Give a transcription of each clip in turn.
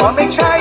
Or may try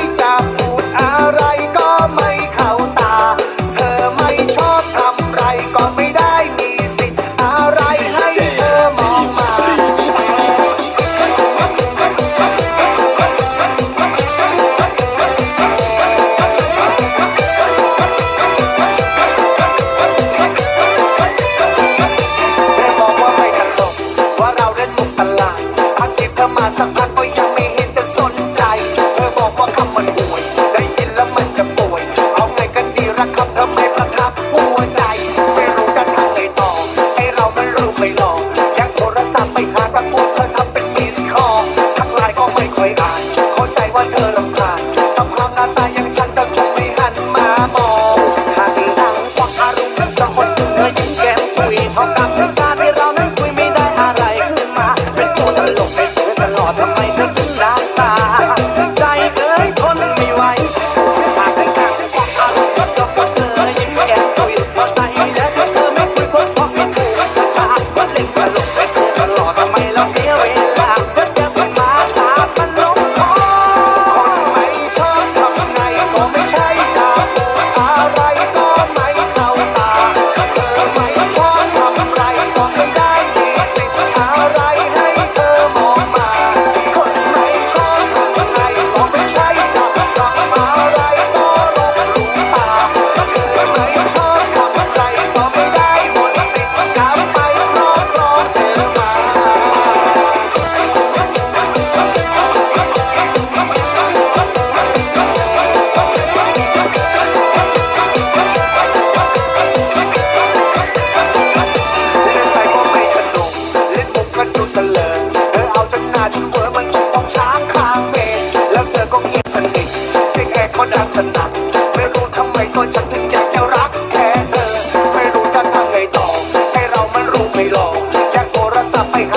ไม่รู้ทำไมก็ฉันถึงอยากจะรักแค่เธอ ไม่รู้จะทำไงต่อ ให้เรามันรู้ไม่หลอกอยากโทรศัพท์ไปหา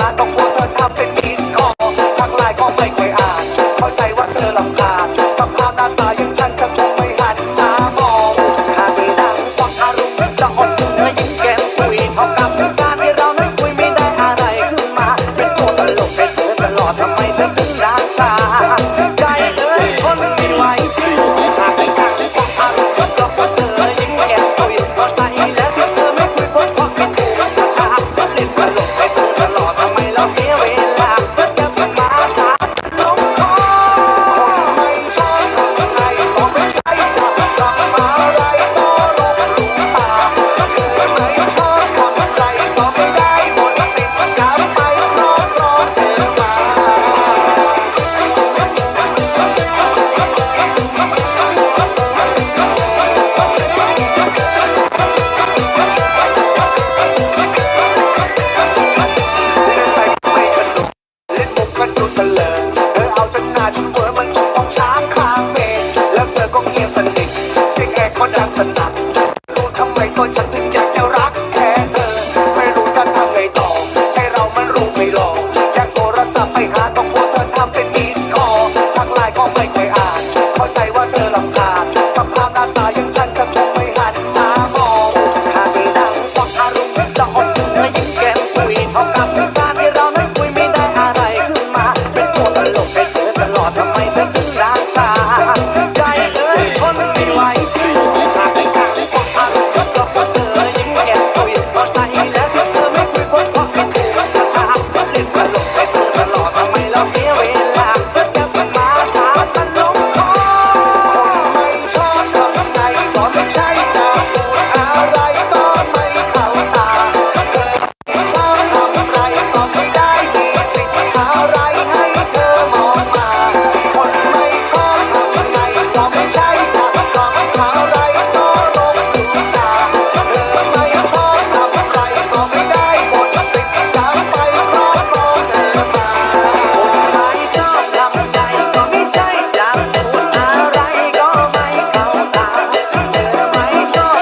ดังสนั่นรู้ทำไมก็ฉัน